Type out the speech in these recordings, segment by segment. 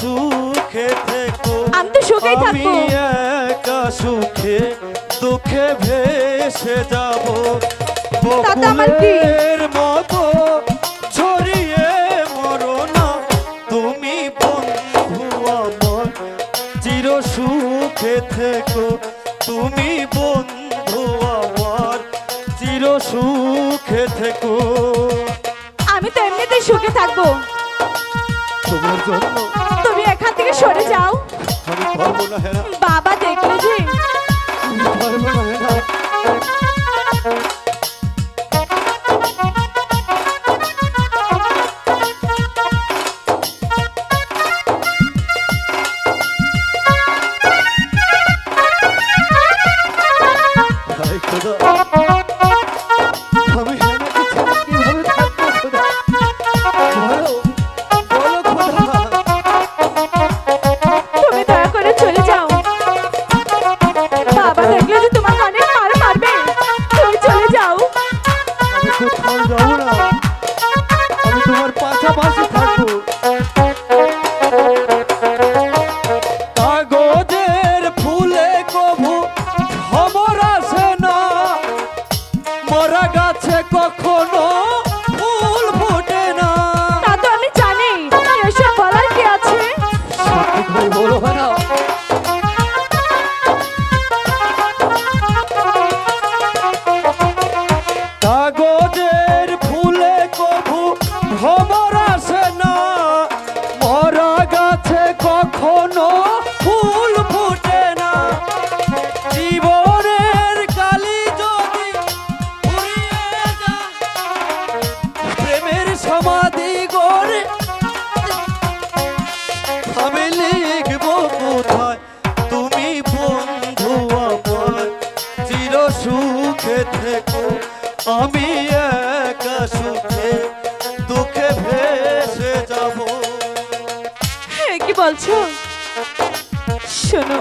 সুখে থেকো। আমি তো সুখেই আমি একা সুখে দুঃখে ভেসে যাব। বকুলের মতো ছড়িয়ে মরো না। তুমি বন্ধু আমার চির সুখে থেকো। তুমি বন্ধু আমার চির সুখে থেকো। আমি তো এমনিতেই সুখে থাকব। তোমার জন্য সরে যাও। বাবা দেখলে যে কখনো ফুল ফুটে না। জীবনের কালি যদি প্রেমের সমাধি গড়ে আমি লিখব কোথায়? তুমি বন্ধু আমার চির সুখে থেকো, আমি একা সুখে বলছো? শোনো।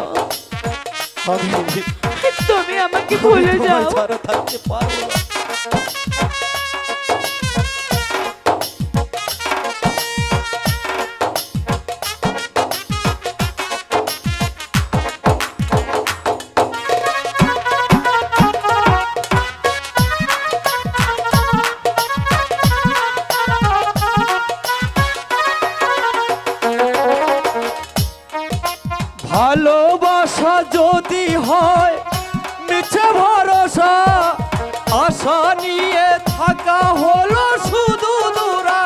তুমি আমাকে ভুলে যাও। ছাড়া থাকতে পারব না। ভালোবাসা যদি হয়, মিছে ভরসা, আশা নিয়ে থাকা হলো শুধু না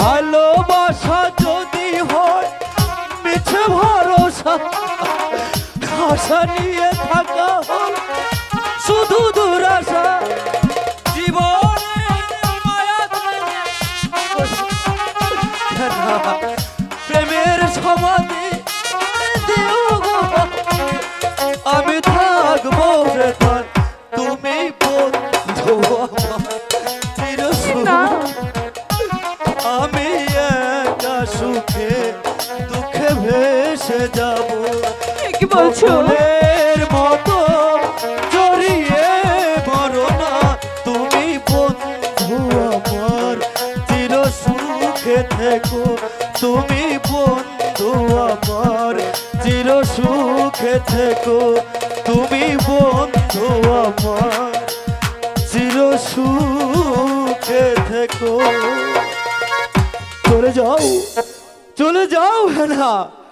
ভালোবাসা যদি হয়, মিছে ভরসা, আশা নিয়ে থাকা ফুলের মতো জড়িয়ে মরো না। তুমি বন্ধু আমার, চির সুখে থেকো। তুমি বন্ধু আমার, চির সুখে থেকো। তুমি বন্ধু আমার, চির সুখে থেকো। চলে যাও চলে যাও হ্যাঁ